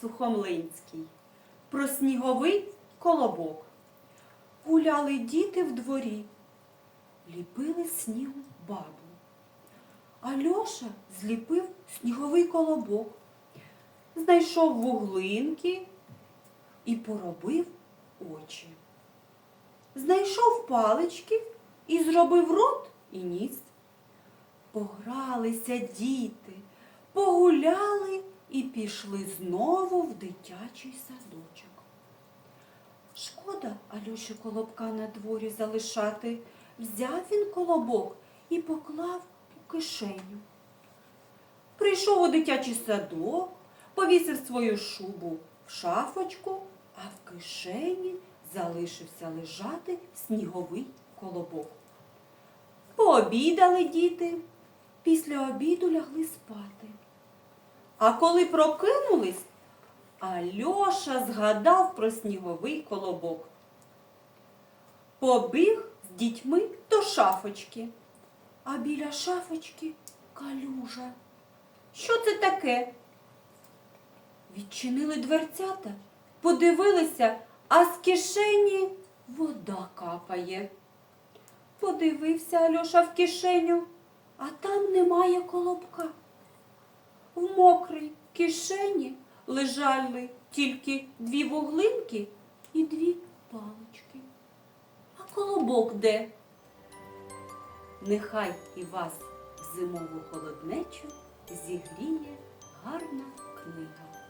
Сухомлинський. Про сніговий колобок. Гуляли діти в дворі, ліпили снігу бабу. А Льоша зліпив сніговий колобок, знайшов вуглинки і поробив очі. Знайшов палички і зробив рот і ніс. Погралися діти, погуляли і пішли знову в дитячий садочок. Шкода Альоші колобка на дворі залишати. Взяв він колобок і поклав у кишеню. Прийшов у дитячий садок, повісив свою шубу в шафочку, а в кишені залишився лежати сніговий колобок. Пообідали діти, після обіду лягли спати. А коли прокинулись, Альоша згадав про сніговий колобок. Побіг з дітьми до шафочки, а біля шафочки калюжа. Що це таке? Відчинили дверцята, подивилися, а з кишені вода капає. Подивився Альоша в кишеню, а там немає колобка. Кишені лежали тільки дві вуглинки і дві палички. А колобок де? Нехай і вас в зимову холоднечу зігріє гарна книга.